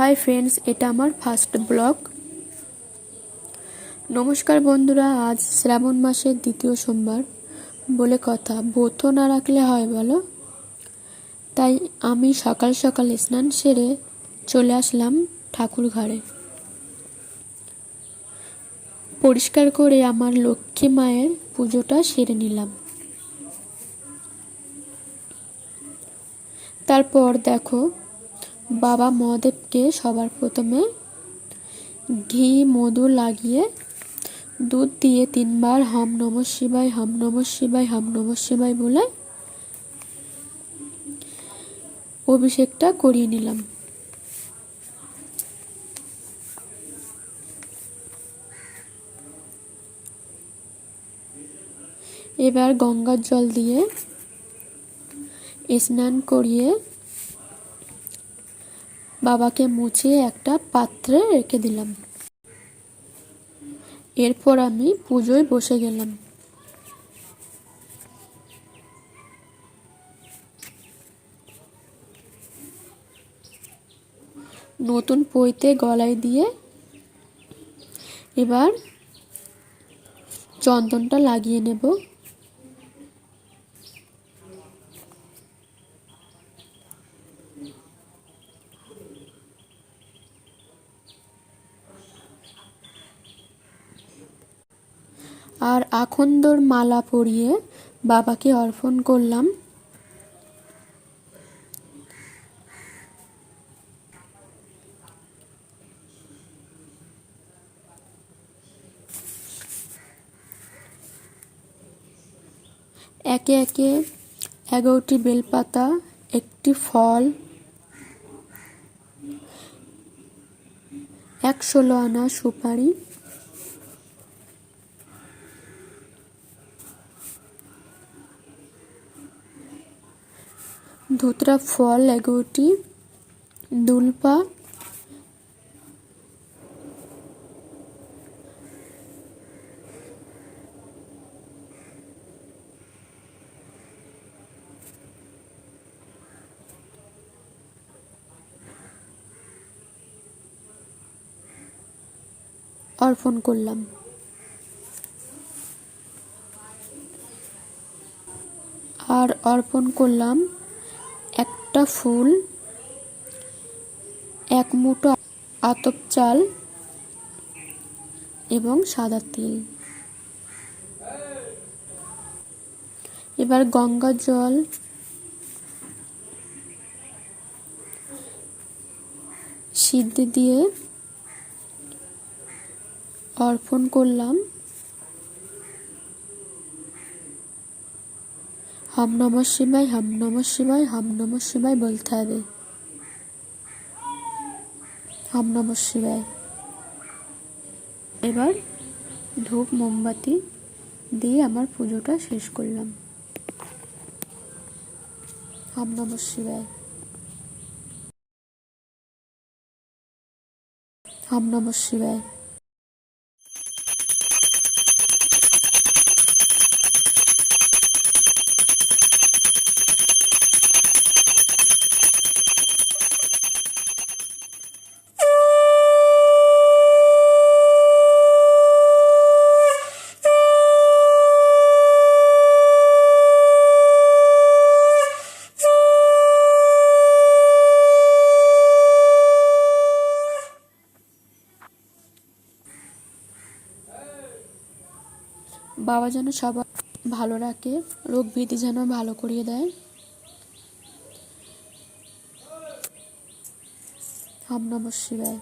Hi friends, এটা আমার first blog. নমস্কার বন্ধুরা, আজ শ্রাবণ মাসের দ্বিতীয় সোমবার বলে কথা। ব্রত না রাখলে হয় বলো? তাই আমি সকাল সকাল স্নান সেরে চলে আসলাম ঠাকুর ঘরে পরিষ্কার করে আমার লক্ষ্মী মায়ের পুজোটা সেরে নিলাম। তারপর দেখো বাবা মহাদেবকে সবার প্রথমে ঘি, মধু লাগিয়ে দুধ দিয়ে তিনবার হম নম শিবায়, হম নম শিবায়, হম নম শিবায় বলে অভিষেকটা করিয়ে নিলাম। এবার গঙ্গার জল দিয়ে স্নান করিয়ে বাবাকে মুছে একটা পাত্রে রেখে দিলাম। এরপর আমি পুজোয় বসে গেলাম। নতুন পইতে গলায় দিয়ে এবার চন্দনটা লাগিয়ে নেব। আর আখন্দর মালা পরিয়ে বাবাকে অর্পণ করলাম। একে একে এগারোটি বেলপাতা, একটি ফল, একশোলো আনা সুপারি ধুতরা ফল এগারোটি দুলপা অর্পণ করলাম। আর অর্পণ করলাম একটা ফুল, এক মুঠো আতপ চাল এবং সাদা তিল। এবার গঙ্গা জল, সিদ্ধ দিয়ে অর্পণ করলাম। হাম নম শিবাই হাম নম শিবাই হাম নম শিবাই বলতে হবে। হাম নম শিবাই এবার ধূপ, মোমবাতি দিয়ে আমার পুজোটা শেষ করলাম। হাম নম শিবাই হাম নম শিবায়। বাবা যেন সবার ভালো রাখে রোগ ভীতি যেন ভালো করিয়ে দেয়। হাম নম শিবায়